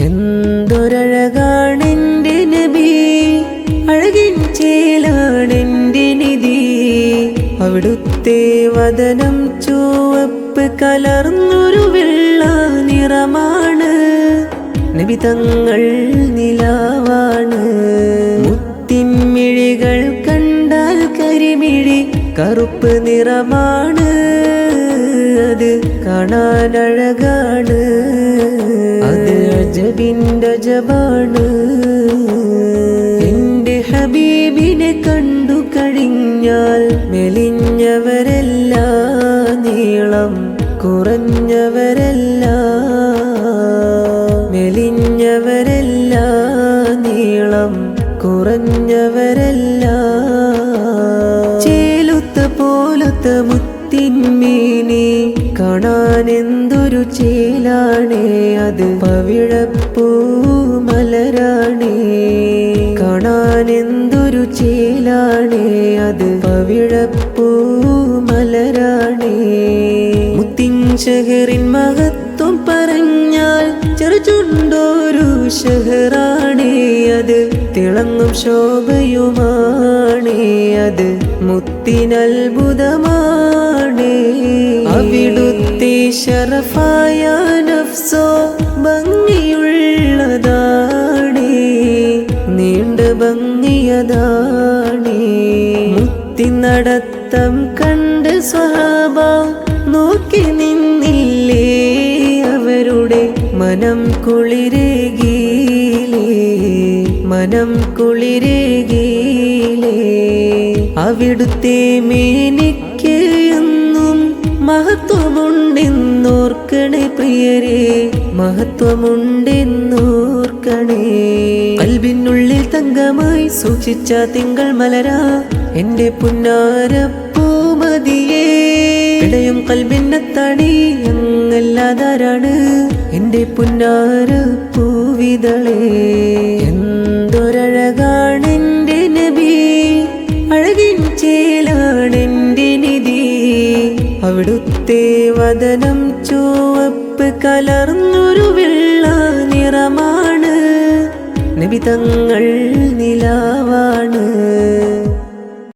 എന്തൊരഴകാണെന്റെ നബി? അഴകിൻ ചേലാണെന്റെ നിധി. അവിടുത്തെ വദനം ചുവപ്പ് കലർന്നൊരു വെള്ള നിറമാണ്. നബി തങ്ങൾ നിലാവാണ്. മുത്തിൻമിഴികൾ കണ്ടാൽ കരിമിഴി കറുപ്പ് നിറമാണ്. അത് കാണാൻ അഴകാണ്. അത് അജബിന്റെ ജബാണ്. എന്റെ ഹബീബിനെ കണ്ടു കഴിഞ്ഞാൽ മെലിഞ്ഞവരല്ല നീളം കുറഞ്ഞവരല്ല. മെലിഞ്ഞവരല്ല നീളം കുറഞ്ഞവരല്ല. ചേലുത്ത പോലത്തെ മുത്തിന്മീനി കാണാൻ എന്തൊരു ചേലാണേ? അത് പവിഴപ്പൂ മലരാണേ. കാണാൻ എന്തൊരു ചേലാണേ? അത് പവിഴപ്പൂ മലരാണേ. മുത്തിൻ ഷഹറിൻ മഹത്വം പറഞ്ഞാൽ ചെറുചുണ്ടോരു ഷഹറാണേ. അത് തിളങ്ങും ശോഭയുമാണേ. അത് മുത്തിനത്ഭുതമാണേ അവിടുത്തെ ശറഫായ നഫ്സോ ഭംഗിയുള്ളതാണേ. നീണ്ട ഭംഗിയതാണ്. മുത്തി നടത്തം കണ്ട് സ്വഹാബ നോക്കി നിന്നില്ലേ? അവരുടെ മനം കുളിരേകീലേ മനം കുളിരേകീലേ അവിടുത്തെ മേനിക്ക് മഹത്വമുണ്ടെന്നോർക്കണേ പ്രിയരെ മഹത്വമുണ്ടെന്നോർക്കണേ. കൽബിനുള്ളിൽ തങ്കമായി സൂക്ഷിച്ച തിങ്കൾ മലരാ എന്റെ പുന്നാരപ്പൂമതിയേ ഇടയും കൽബിന്നത്തടി അങ്ങല്ലാതാരാണ് എന്റെ പുന്നാരപ്പൂവിതളേ അവിടുത്തെ വദനം ചുവപ്പ് കലർന്നൊരു വെള്ള നിറമാണ്. നബി നിലാവാണ്.